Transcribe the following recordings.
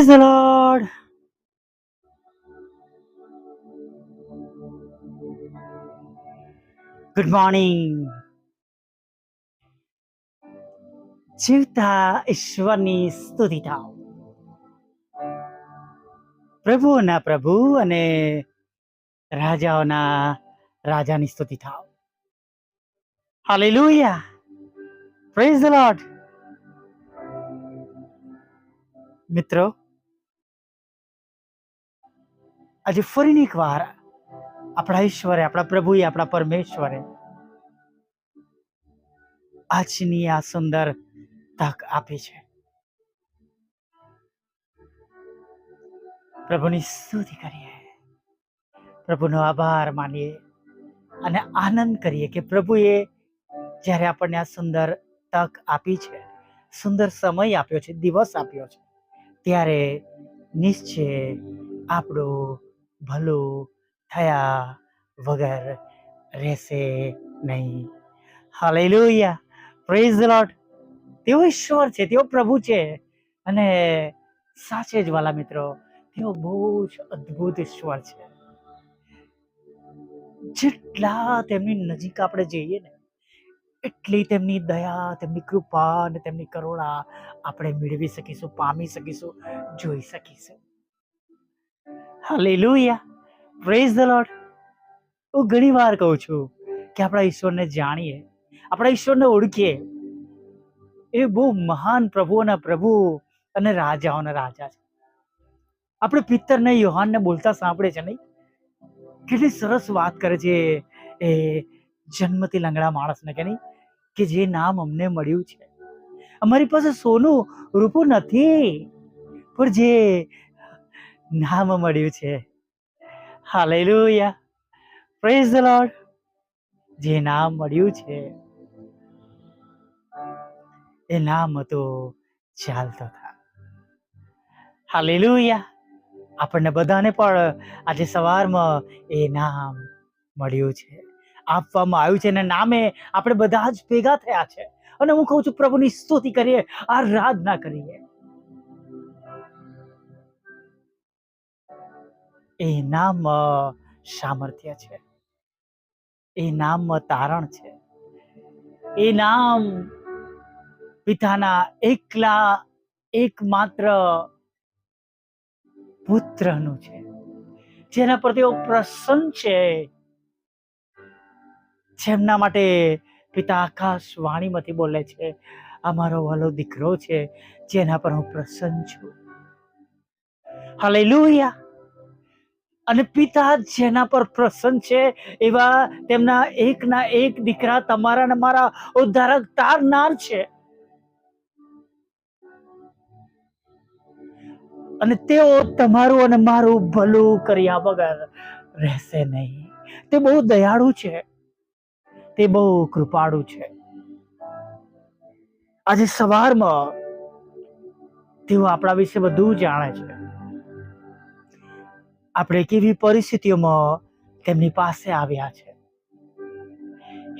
Praise the Lord good morning જીવતા ઈશ્વરની સ્તુતિ થાવ પ્રભુના પ્રભુ અને રાજાઓના રાજાની સ્તુતિ થાવ હાલેલુયા પ્રેઝ ધ લોર્ડ મિત્રો આજે ફરીની એક વાર આપણા ઈશ્વરે, આપણા પ્રભુએ, આપણા પરમેશ્વરે આજની આ સુંદર તક આપી છે. પ્રભુની સ્તુતિ કરીએ. પ્રભુનો આભાર માનીએ અને આનંદ કરીએ કે પ્રભુએ જ્યારે આપણને આ સુંદર તક આપી છે, સુંદર સમય આપ્યો છે, દિવસ આપ્યો છે, ત્યારે નિશ્ચય આપણું ભલું થયા વગર રહેશે નહીં હાલેલુયા પ્રેઝ લોટ તેઓ ઈશ્વર છે, તેઓ પ્રભુ છે અને સાચે જ વાલા મિત્રો, તેઓ બહુ જ અદ્ભુત ઈશ્વર છે. જેટલા તેમની નજીક આપણે જઈએ ને, એટલી તેમની દયા, તેમની કૃપા અને તેમની કરુણા આપણે મેળવી શકીશું, પામી શકીશું, જોઈ શકીશું. હાલેલુયા પ્રેઝ ધ લોર્ડ હું ઘણી વાર કહું છું કે આપણા ઈશ્વરને જાણીએ, આપણા ઈશ્વરને ઓળખીએ. એ બહુ મહાન પ્રભુઓના પ્રભુ અને રાજાઓના રાજા છે. આપણે પિત્તરને યોહાનને બોલતા સાંભળે છે નહીં? કેટલી સરસ વાત કરે છે એ જન્મથી લંગડા માણસને કે નહીં? કે જે નામ અમને મળ્યું છે. અમારી પાસે સોનું રૂપું નથી, પણ જે નામ મળ્યું છે. હાલેલુયા. પ્રેઝ ધ લોર્ડ જે નામ મળ્યું છે, એ નામ હતું ચાલતો થા હાલેલુયા. આપણને બધાને પણ આજે સવારમાં એ નામ મળ્યું છે. આપવામાં આવ્યું છે અને નામે આપણે બધા જ ભેગા થયા છે. અને હું કહું છું, પ્રભુની સ્તુતિ કરીએ, આરાધના કરીએ. એ નામ સામર્થ્ય છે. એ નામ તારણ છે. એ નામ પિતાના એકલા એકમાત્ર પુત્રનું છે. જેના પર તેઓ પ્રસન્ન છે. જેમના માટે પિતા આકાશ વાણીમાંથી બોલે છે અમારો વાલો દીકરો છે, જેના પર હું પ્રસન્ન છું. હાલેલુયા! અને પિતા જેના પર પ્રસન્ન છે, એવા તેમના એકના એક દીકરા તમારા ને મારા ઉદ્ધારક તારનાર છે. અને તેઓ તમારું અને મારું ભલું કર્યા વગર રહેશે નહીં. તે બહુ દયાળુ છે. તે બહુ કૃપાળુ છે. આજે સવારમાં તેઓ આપણા વિશે બધું જાણે છે. આપણે કેવી પરિસ્થિતિઓમાં તેમની પાસે આવ્યા છે.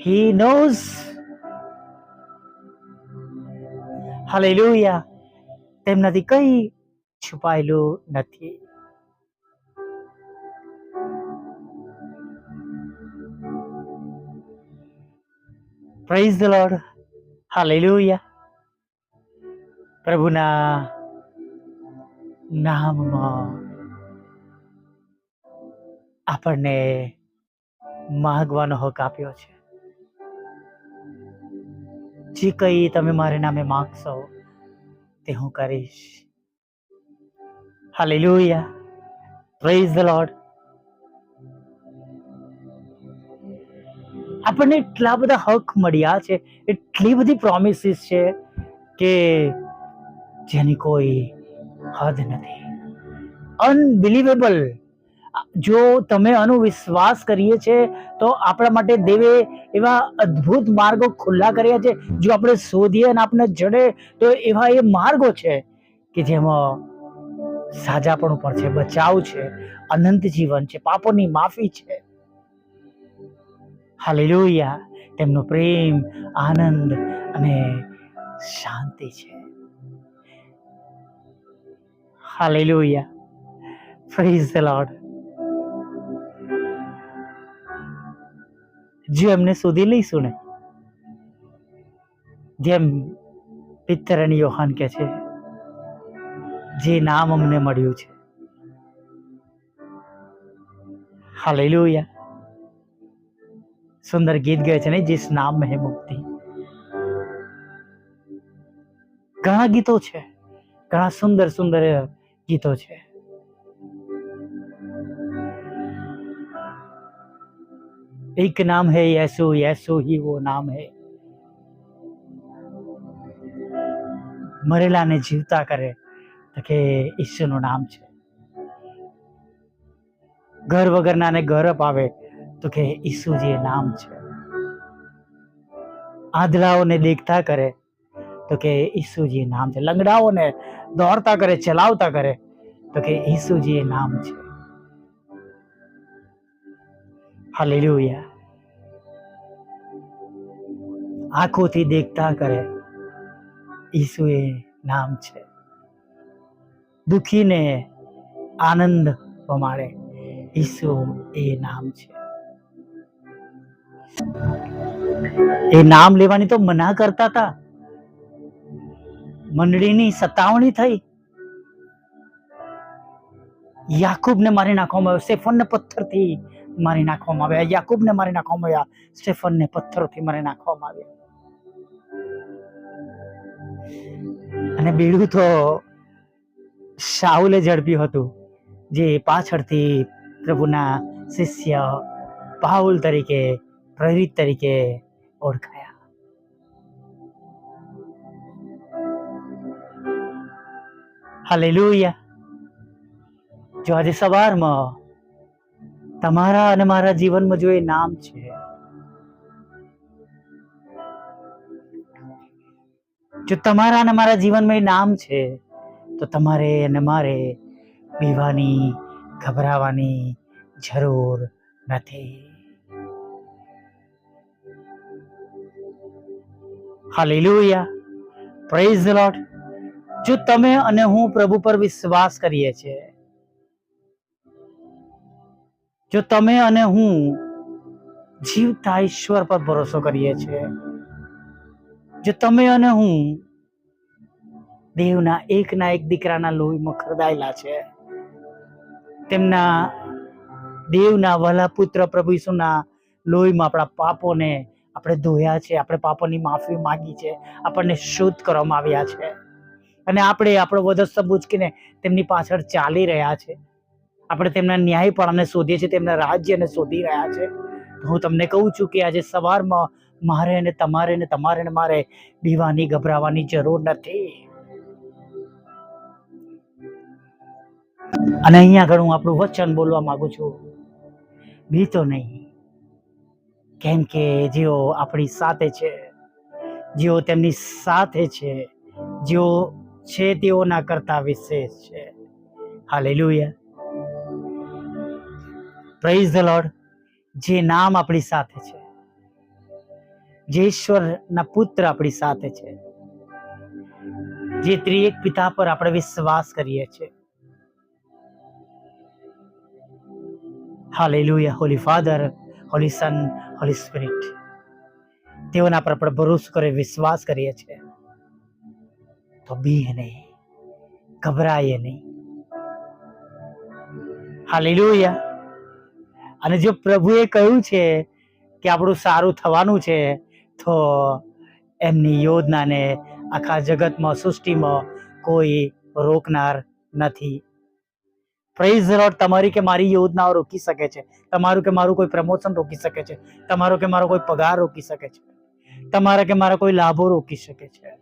હી નોઝ હાલેલુયા તેમનાથી કઈ છુપાયેલું નથી. પ્રેઝ ધ લોર્ડ હાલેલુયા પ્રભુના નામમાં આપણને માગવાનો હક આપ્યો છે. જે કંઈ તમે મારે નામે માગશો, તે હું કરીશ. હાલેલુયા પ્રેઝ ધ લોર્ડ આપણને એટલા બધા હક મળ્યા છે, એટલી બધી પ્રોમિસીસ છે કે જેની કોઈ હદ નથી. અનબિલીવેબલ જો તમે આનો વિશ્વાસ કરીએ છે, તો આપણા માટે દેવે એવા અદ્ભુત માર્ગો ખુલ્લા કર્યા છે. જો આપણે શોધીએ અને આપણે જડે, તો એવા એ માર્ગો છે કે જેમાં સાજાપણું પણ છે, બચાવ છે, અનંત જીવન છે, પાપોની માફી છે. હાલેલુયા. તેમનો પ્રેમ, આનંદ અને શાંતિ છે. હાલેલુયા. Praise the Lord. જો એમને શોધી લઈશું ને જેમ પિત્તર યોહાન કે છે, જે નામ અમને મળ્યું છે. હાલેલુયા. સુંદર ગીત ગાય છે ને, જીસ નામ હે મુક્તિ. ઘણા ગીતો છે, ઘણા સુંદર સુંદર ગીતો છે. एक नाम है यीशु यीशु ही वो नाम है મરેલાને જીવતા કરે તો કે ઈશ્વરનું નામ છે ઘર વગરનાને ઘર અપાવે તો કે ઈસુજી એ નામ છે આંધળાઓને દેખતા કરે તો કે ઈસુજી એ નામ છે લંગડાઓને દોડતા કરે ચલાવતા કરે તો કે ઈસુજી એ નામ છે હાલેલુયા આંખોથી દેખતા કરે, ઈસુએ નામ છે. દુખીને આનંદ પમાડે, ઈસુ એ નામ છે. એ નામ લેવાની તો મના કરતા હતા મંડળીની સતાવણી થઈ. યાકૂબને મારી નાખવામાં આવ્યો, સેફનને પથ્થરથી મારી નાખવામાં આવ્યા. યાકૂબને મારી નાખવામાં આવ્યા સ્ટેફનને પથ્થરોથી મારી નાખવામાં આવ્યા. અને બીડું તો શાઉલે ઝડપ્યું હતું, જે પાછળથી પ્રભુના શિષ્ય પાઉલ તરીકે, પ્રેરિત તરીકે ઓળખાયા. હાલેલુયા. જો આજે સવારમાં તમારા અને મારા જીવનમાં જો એ નામ છે, જો તમારા અને મારા જીવનમાં એ નામ છે, તો તમારે અને મારે બીવાની ગભરાવાની જરૂર નથી. હાલેલુયા. પ્રેઝ ધ લોર્ડ જો તમે અને હું પ્રભુ પર વિશ્વાસ કરીએ છીએ જો તમે અને હું જીવતા ઈશ્વર પર ભરોસો કરીએ છીએ, જો તમે અને હું દેવના એકના એક દીકરાના લોહીમાં ખરદાયેલા છે, તેમના દેવના વલા પુત્ર પ્રભુ ઈસુના લોહીમાં આપણા પાપોને આપણે ધોયા છે, આપણે પાપોની માફી માંગી છે, આપણને શુદ્ધ કરવામાં આવ્યા છે. અને આપણે આપણો વધસ્તંભ ઉચકીને તેમની પાછળ ચાલી રહ્યા છે. આપણે તેમના ન્યાયપણાને શોધીએ છીએ, તેમના રાજ્યને શોધી રહ્યા છે. હું તમને કહું છું કે આજે સવારમાં મારે અને તમારે ને તમારે ને મારે બીવાની ગભરાવાની જરૂર નથી. અને અહીંયા આગળ હું આપણું વચન બોલવા માંગુ છું. બીતો નહીં. કેમ કે જેઓ આપણી સાથે છે, જેઓ તેમની સાથે છે, જેઓ છે તેઓના કરતા વિશેષ છે. હાલેલુયા. પ્રેઝ ધ લોર્ડ જે નામ આપણી સાથે છે. જે ઈશ્વરના પુત્ર આપણી સાથે છે. જે ત્રિએક પિતા પર આપણે વિશ્વાસ કરીએ છીએ. Hallelujah holy father holy son holy spirit તેઓના પર આપણે ભરોસો કરી, વિશ્વાસ કરીએ છીએ. તો બી નહીં, ગભરાઈએ નહીં. હાલેલુયા અને જો પ્રભુએ કહ્યું છે કે આપણું સારું થવાનું છે, તો એમની યોજનાને આખા જગતમાં, સૃષ્ટિમાં કોઈ રોકનાર નથી. પ્રેઝ રોડ તમારી કે મારી યોજનાઓ રોકી શકે છે? તમારું કે મારું કોઈ પ્રમોશન રોકી શકે છે? તમારો કે મારો કોઈ પગાર રોકી શકે છે? તમારા કે મારા કોઈ લાભો રોકી શકે છે?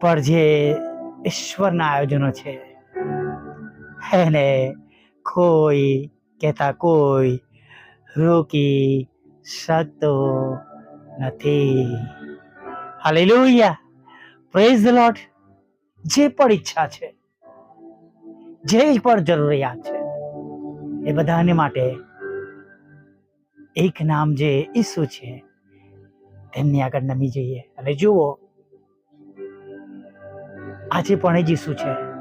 પણ જે ઈશ્વરના આયોજનો છે, એને કોઈ કહેતા કોઈ રોકી શકતો નથી. હાલેલુયા. પ્રેઝ ધ લોટ જે પણ ઈચ્છા છે, જે પણ જરૂરિયાત છે, એ બધાને માટે એક નામ જે ઈસુ છે, તેમની આગળ નમી જઈએ. અને જુઓ, આજે પણ જ ઈસુ છે.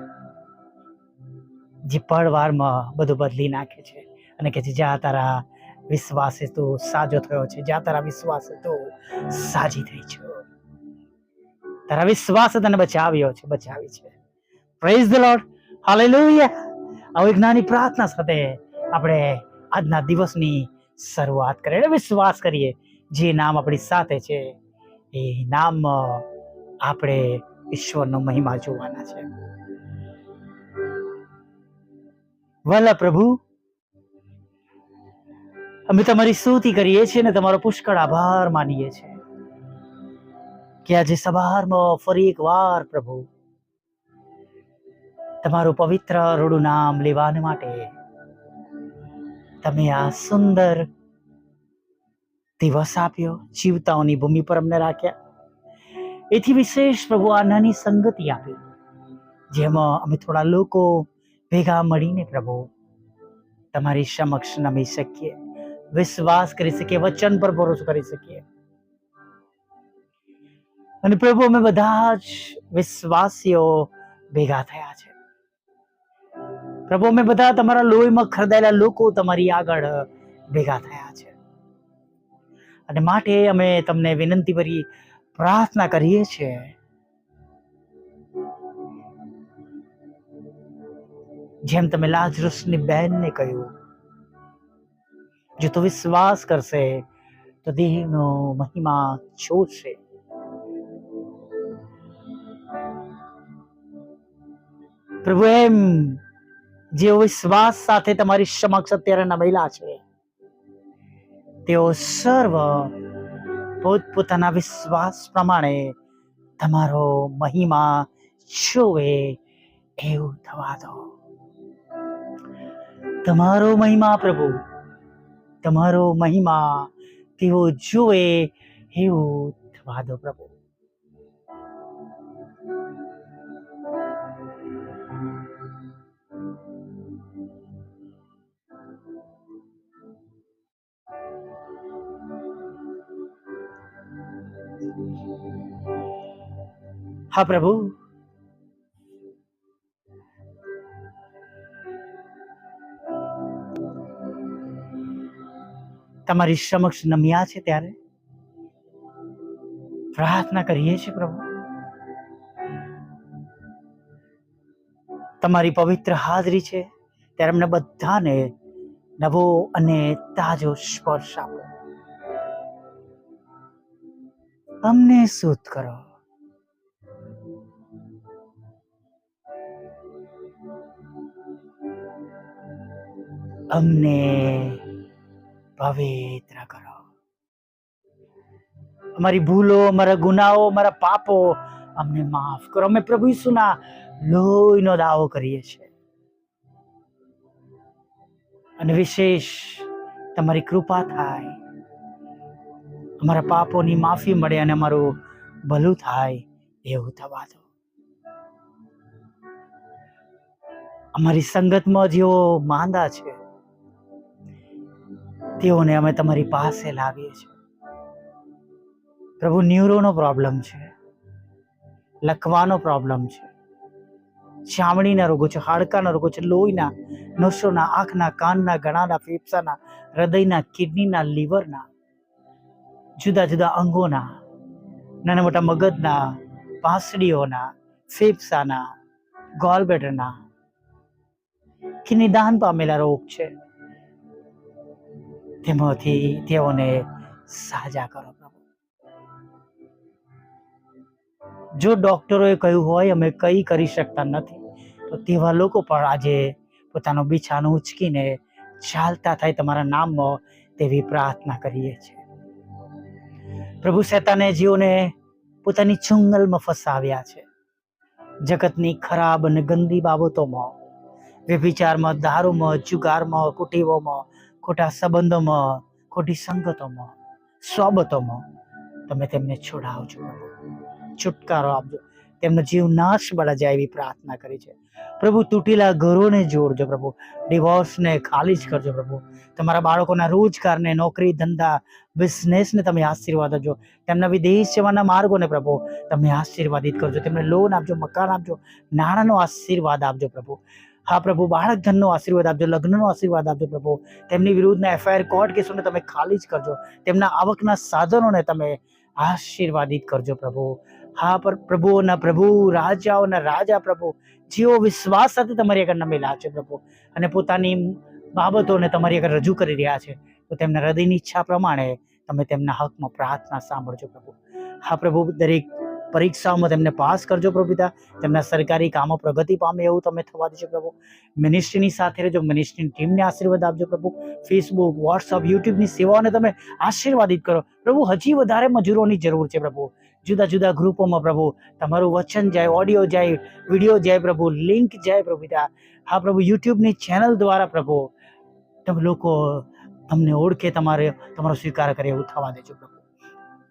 જે પળવારમાં બધું બદલી નાખે છે. અને કે છે જ્યાં તારા વિશ્વાસે તું સાજો થયો છે, જ્યાં તારા વિશ્વાસે તું સાજી થઈ છે. તારા વિશ્વાસે તને બચાવ્યો છે, બચાવી છે. પ્રેઝ ધ લોર્ડ હાલેલુયા આવી જ્ઞાની પ્રાર્થના સાથે આપણે આજના દિવસની શરૂઆત કરીએ. વિશ્વાસ કરીએ, જે નામ આપણી સાથે છે, એ નામ આપણે ઈશ્વરનો મહિમા જોવાના છે. વાલા પ્રભુ, અમે તમારી સ્તુતિ કરીએ છીએ ને તમારો પુષ્કળ આભાર માનીએ છીએ કે આજે સવારમાં ફરી એક વાર પ્રભુ, તમારું પવિત્ર રૂડું નામ લેવાને માટે તમે આ સુંદર દિવસ આપ્યો, જીવતાઓની ભૂમિ પર અમને રાખ્યા. એથી વિશેષ પ્રભુ આ નાની સંગતિ આપી, જેમાં અમે થોડા લોકો ભેગા મળીને પ્રભુ, તમારી સમક્ષ નમી શકીએ. વિશ્વાસ કરી શકીએ, વચન પર ભરોસો કરી શકીએ. અને પ્રભુ, અમે બધા જ વિશ્વાસીઓ ભેગા થયા છે. પ્રભુ, અમે બધા તમારા લોહીમાં ખરદાયેલા લોકો તમારી આગળ ભેગા થયા છે. અને માટે અમે તમને વિનંતી ભરી પ્રાર્થના કરીએ છીએ જેમ તમે લાજરસની બહેનને કહ્યું, જો તું વિશ્વાસ કરશે, તો દેહનો મહિમા જોશે પ્રભુ, એમ જેઓ વિશ્વાસ સાથે તમારી સમક્ષ અત્યારે નમેલા છે, તેઓ સર્વ પોતપોતાના વિશ્વાસ પ્રમાણે તમારો મહિમા જોવે એવું થવા દો. તમારો મહિમા પ્રભુ તમારો મહિમા તેઓ જુએ એવું થવા દો પ્રભુ. હા પ્રભુ તમારી સમક્ષ નમ્યા છે ત્યારે? પ્રાર્થના કરીએ છીએ પ્રભુ. તમારી પવિત્ર હાજરી છે ત્યારે અમને બધાને નવો અને તાજો સ્પર્શ આપો. અમને શુદ્ધ કરો. અમને પવિત્ર કરો અમારી ભૂલો, અમારા ગુનાઓ, અમારા પાપો અમને માફ કરો. અમે પ્રભુ ઈસુના લોહીનો દાવો કરીએ છીએ. અને વિશેષ તમારી કૃપા થાય. અમારા પાપોની માફી મળે અને અમારું ભલું થાય એવું થવા દો. અમારી સંગતમાં જેઓ માંદા છે તેઓને અમે તમારી પાસે લાવીએ છીએ. પ્રભુ, ન્યુરોનો પ્રોબ્લેમ છે. લખવાનો પ્રોબ્લેમ છે. ચામડીના રોગો છે, હાડકાના રોગો છે, લોહીના, નસોના, આંખના, કાનના, ગળાના, ફેફસાના, હૃદયના, કિડનીના, લીવરના, જુદા જુદા અંગોના, નાના મોટા મગજના પાંસડીઓના ફેફસાના, ગોલબેટરના કે નિદાન પામેલા રોગ છે. તેમાંથી તેઓને સાજા કરો પ્રભુ. જો ડોક્ટરોએ કહ્યું હોય, અમે કંઈ કરી શકતા નથી, તો તેવા લોકો પણ આજે પોતાનું બિછાનું ઉચકીને ચાલતા થાય તમારા નામમાં તેવી પ્રાર્થના કરીએ છીએ. પ્રભુ શેતાને જીવોને પોતાની ચુંગલમાં ફસાવ્યા છે. જગતની ખરાબ અને ગંદી બાબતોમાં, વ્યભિચારમાં, દારૂમાં, જુગારમાં કુટીઓમાં ખોટા સંબંધોમાં, ખોટી સંગતોમાં, સોબતોમાં તમે તેમને છોડાવજો છુટકારો આપજો. તેમનો જીવ નાશ બળા જાય એવી પ્રાર્થના કરી છે. પ્રભુ, તૂટેલા ઘરોને જોડજો પ્રભુ. ડિવોર્સને ખાલી જ કરજો પ્રભુ. તમારા બાળકોના રોજગારને, નોકરી, ધંધા, બિઝનેસને તમે આશીર્વાદ આપજો. તેમના વિદેશ જવાના માર્ગોને પ્રભુ, તમે આશીર્વાદિત કરજો. તેમને લોન આપજો, મકાન આપજો. નાણાંનો આશીર્વાદ આપજો પ્રભુ. હા પ્રભુ, બાળક ધનનો આશીર્વાદ આપજો, લગ્નનો આશીર્વાદ આપજો પ્રભુ. તેમની વિરુદ્ધના એફઆઈઆર કોર્ટ કેસોને તમે ખાલી જ કરજો. તેમના આવકના સાધનોને તમે આશીર્વાદિત કરજો પ્રભુ. હા, પર પ્રભુઓના પ્રભુ, રાજાઓના રાજા પ્રભુ, જેઓ વિશ્વાસ સાથે તમારી આગળ નમેલા છે પ્રભુ અને પોતાની બાબતોને તમારી આગળ રજૂ કરી રહ્યા છે, તો તેમના હૃદયની ઈચ્છા પ્રમાણે તમે તેમના હકમાં પ્રાર્થના સાંભળજો પ્રભુ. હા પ્રભુ, દરેક પરીક્ષાઓમાં તેમને પાસ કરજો પ્રભુ તેમના સરકારી કામો પ્રગતિ પામે એવું તમે થવા દેજો પ્રભુ. મિનિસ્ટ્રીની સાથે રહેજો મિનિસ્ટ્રીની ટીમને આશીર્વાદ આપજો પ્રભુ. ફેસબુક વોટ્સઅપ યુટ્યુબની સેવાઓને તમે આશીર્વાદિત કરો. પ્રભુ, હજી વધારે મજૂરોની જરૂર છે પ્રભુ. જુદા જુદા ગ્રુપોમાં પ્રભુ, તમારું વચન જાય ઓડિયો જાય વીડિયો જાય પ્રભુ લિંક જાય પ્રભુ પિતા હા પ્રભુ યુટ્યુબની ચેનલ દ્વારા પ્રભુ, તમે લોકો તમને ઓળખે, તમારે, તમારો સ્વીકાર કરે એવું થવા દેજો પ્રભુ.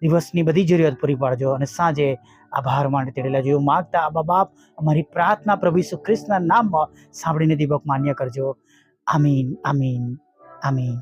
દિવસની બધી જરૂરિયાત પૂરી પાડજો અને સાંજે આભાર માટે તેડેલા જેવું માગતા આબા બાપ, અમારી પ્રાર્થના પ્રભુ ઈસુ ખ્રિસ્તના નામમાં સાંભળીને દીપક માન્ય કરજો. આમીન આમીન આમીન.